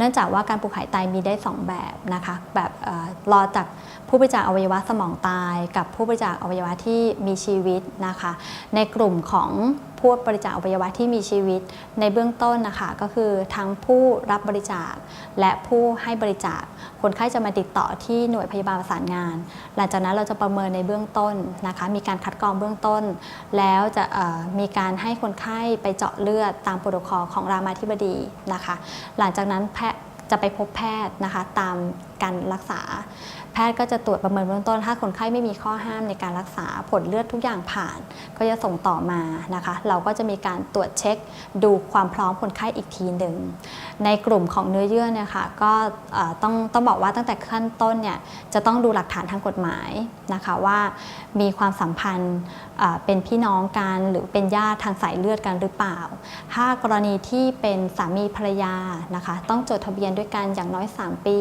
เนื่องจากว่าการปลูกถ่ายไตมีได้ 2 แบบนะคะแบบเออรอจากผู้บริจาคอวัยวะสมองตาย กับผู้บริจาคอวัยวะที่มีชีวิตนะคะ ในกลุ่มของ ผู้บริจาคอวัยวะที่มีชีวิต ในเบื้องต้นนะคะก็คือทั้งผู้รับบริจาค และผู้ให้บริจาค คนไข้จะมาติดต่อที่หน่วยพยาบาลประสานงาน หลังจากนั้นเราจะประเมินในเบื้องต้นนะคะ มีการคัดกรองเบื้องต้น แล้วจะมีการให้คนไข้ไปเจาะเลือดตามโปรโตคอลของรามาธิบดีนะคะ หลังจากนั้นแพทย์จะไปพบแพทย์นะคะตาม การรักษา แพทย์ก็จะตรวจประเมินเบื้องต้น ถ้าคนไข้ไม่มีข้อห้ามในการรักษาผลเลือดทุกอย่างผ่าน ก็จะส่งต่อมานะคะ เราก็จะมีการตรวจเช็คดูความพร้อมคนไข้อีกทีหนึ่งในกลุ่มของเนื้อเยื่อเนี่ยค่ะก็ต้องต้องบอกว่าตั้งแต่ขั้นต้นเนี่ยจะต้องดูหลักฐานทางกฎหมายนะคะว่ามีความสัมพันธ์เอ่อเป็นพี่น้องกันหรือเป็นญาติทางสายเลือดกันหรือเปล่า ถ้ากรณีที่เป็นสามีภรรยานะคะ ต้องจดทะเบียนด้วยกันอย่างน้อย 3 ปี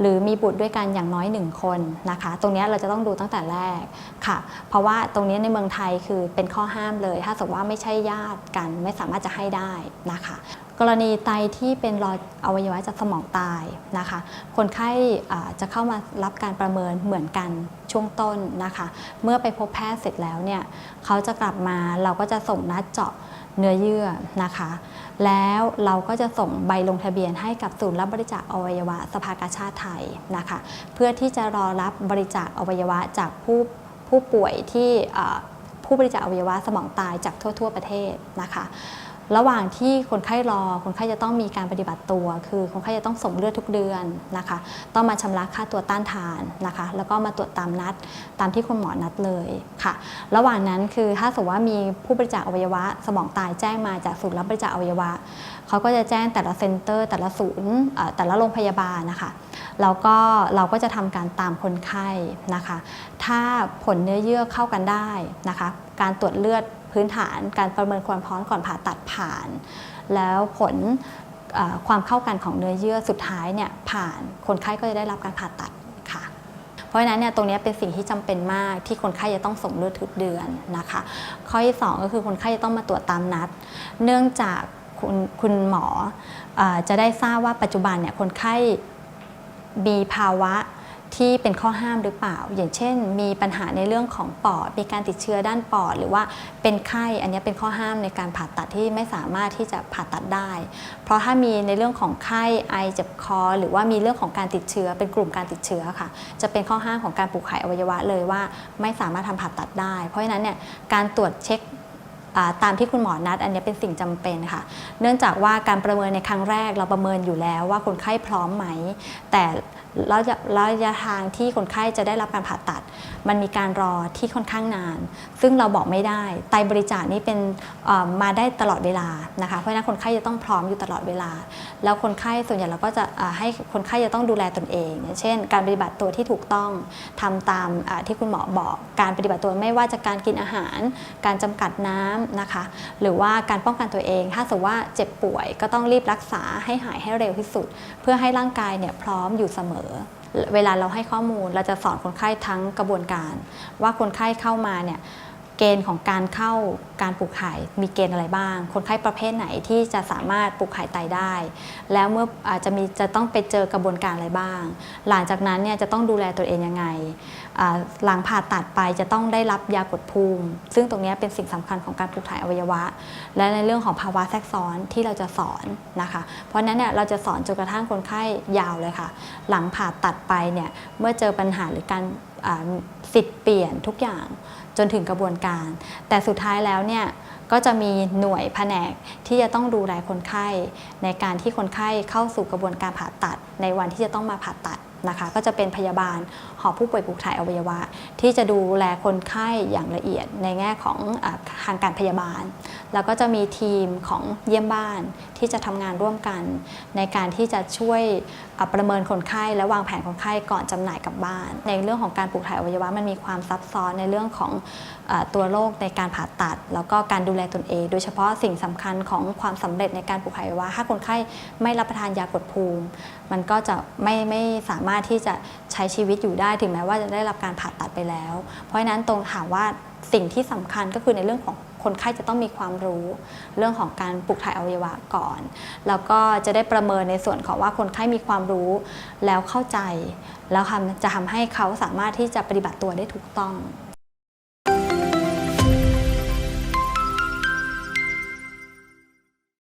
หรือมีบุตรด้วยกันอย่างน้อย 1 คนนะคะ ตรงนี้เราจะต้องดูตั้งแต่แรกค่ะ เพราะว่าตรงนี้ในเมืองไทยคือเป็นข้อห้ามเลย ถ้าสมมติว่าไม่ใช่ญาติกันไม่สามารถจะให้ได้นะคะกรณีไตที่เป็นรอยอวัยวะจากสมองตายนะคะ คนไข้อ่าจะเข้ามารับการประเมินเหมือนกันช่วงต้นนะคะ เมื่อไปพบแพทย์เสร็จแล้วเนี่ยเขาจะกลับมาเราก็จะส่งนัดเจาะ เนื้อเยื่อนะคะ แล้วเราก็จะส่งใบลงทะเบียนให้กับศูนย์รับบริจาคอวัยวะสภากาชาติไทยนะคะ เพื่อที่จะรอรับบริจาคอวัยวะจากผู้ผู้ป่วยที่ผู้บริจาคอวัยวะสมองตายจากทั่ว ๆ ประเทศนะคะ ระหว่างที่คนไข้รอ คนไข้จะต้องมีการปฏิบัติตัว คือคนไข้จะต้องส่งเลือดทุกเดือนนะคะ ต้องมาชำระค่าตัวต้านทานนะคะ แล้วก็มาตรวจตามนัดตามที่คุณหมอนัดเลยค่ะ ระหว่างนั้นคือถ้าสมมติว่ามีผู้บริจาคอวัยวะ สมองตายแจ้งมาจากศูนย์รับบริจาคอวัยวะเขาก็จะแจ้งแต่ละเซ็นเตอร์ แต่ละศูนย์แต่ละโรงพยาบาลนะคะแล้วก็เราก็จะทำการตามคนไข้นะคะ ถ้าผลเนื้อเยื่อเข้ากันได้นะคะ การตรวจเลือด พื้นฐานการประเมินความพร้อมก่อนผ่าตัดผ่าน แล้วผลความเข้ากันของเนื้อเยื่อสุดท้ายเนี่ยผ่านคนไข้ก็จะได้รับการผ่าตัดค่ะ เพราะฉะนั้นเนี่ยตรงนี้เป็นสิ่งที่จำเป็นมากที่คนไข้จะต้องส่งเลือดทุกเดือนนะคะ ข้อที่สองก็คือคนไข้จะต้องมาตรวจตามนัด เนื่องจากคุณคุณหมอออจะได้ทราบว่าปัจจุบันเนี่ยคนไข้มีภาวะ ที่เป็นข้อห้ามหรือเปล่า อย่างเช่น มีปัญหาในเรื่องของปอด มีการติดเชื้อด้านปอด หรือว่าเป็นไข้ อันนี้เป็นข้อห้ามในการผ่าตัดที่ไม่สามารถที่จะผ่าตัดได้ เพราะถ้ามีในเรื่องของไข้ ไอ เจ็บคอ หรือว่ามีเรื่องของการติดเชื้อ เป็นกลุ่มการติดเชื้อค่ะ จะเป็นข้อห้ามของการปลูกไขอวัยวะเลยว่า ไม่สามารถทำผ่าตัดได้ เพราะฉะนั้นเนี่ย การตรวจเช็คตามที่คุณหมอนัดอันนี้เป็นสิ่งจำเป็นค่ะ เนื่องจากว่าการประเมินในครั้งแรกเราประเมินอยู่แล้วว่าคนไข้พร้อมไหม แต่ ระยะระยะทางที่คนไข้จะได้รับการผ่าตัด มันมีการรอที่ค่อนข้างนาน ซึ่งเราบอกไม่ได้ ไตบริจาคนี่เป็นมาได้ตลอดเวลานะคะ เพราะฉะนั้นคนไข้จะต้องพร้อมอยู่ตลอดเวลา แล้วคนไข้ส่วนใหญ่เราก็จะให้คนไข้จะต้องดูแลตนเอง เช่น การปฏิบัติตัวที่ถูกต้องทำตามที่คุณหมอบอก การปฏิบัติตัวไม่ว่าจะการกินอาหาร การจำกัดน้ำนะคะ หรือว่าการป้องกันตัวเอง ถ้าสมมติว่าเจ็บป่วย ก็ต้องรีบรักษาให้หายให้เร็วที่สุด เพื่อให้ร่างกายเนี่ยพร้อมอยู่เสมอเวลาเราให้ข้อมูลเราจะสอนคนไข้ทั้งกระบวนการ ว่าคนไข้เข้ามาเนี่ย เกณฑ์ของการเข้าการปลูกไข่มีเกณฑ์อะไรบ้าง คนไข้ประเภทไหนที่จะสามารถปลูกไข่ไตได้ แล้วเมื่ออาจจะมีจะต้องไปเจอกระบวนการอะไรบ้าง หลังจากนั้นเนี่ยจะต้องดูแลตัวเองยังไง หลังผ่าตัดไปจะต้องได้รับยากดภูมิ ซึ่งตรงนี้เป็นสิ่งสำคัญของการปลูกถ่ายอวัยวะ และในเรื่องของภาวะแทรกซ้อนที่เราจะสอนนะคะ เพราะนั้นเนี่ยเราจะสอนจนกระทั่งคนไข้ยาวเลยค่ะ หลังผ่าตัดไปเนี่ยเมื่อเจอปัญหาหรือการ สิทธิ์เปลี่ยนทุกอย่างจนถึงกระบวนการ แต่สุดท้ายแล้วเนี่ยก็จะมีหน่วยแผนกที่จะต้องดูแลคนไข้ ในการที่คนไข้เข้าสู่กระบวนการผ่าตัด ในวันที่จะต้องมาผ่าตัด นะคะ ก็จะเป็นพยาบาลหอผู้ป่วยปลูกถ่ายอวัยวะ ที่จะดูแลคนไข้อย่างละเอียดในแง่ของอทางการพยาบาล แล้วก็จะมีทีมของเยี่ยมบ้านที่จะทำงานร่วมกัน ในการที่จะช่วยประเมินคนไข้และวางแผนคนไข้ก่อนจำหน่ายกลับบ้าน ในเรื่องของการปลูกถ่ายอวัยวะมันมีความซับซ้อนในเรื่องของอตัวโรคในการผ่าตัด แล้วก็การดูแลตนเอง โดยเฉพาะสิ่งสำคัญของความสำเร็จในการปลูกถ่ายอวัยวะถ้าคนไข้ไม่รับประทานยากดภูมิ มันก็จะไม่ไม่สามารถที่จะใช้ชีวิตอยู่ได้ถึงแม้ว่าจะได้รับการผ่าตัดไปแล้ว เพราะฉะนั้นตรงถามว่าสิ่งที่สำคัญก็คือในเรื่องของคนไข้จะต้องมีความรู้ เรื่องของการปลูกถ่ายอวัยวะก่อน แล้วก็จะได้ประเมินในส่วนของว่าคนไข้มีความรู้แล้วเข้าใจ แล้วทำจะทำให้เขาสามารถที่จะปฏิบัติตัวได้ถูกต้อง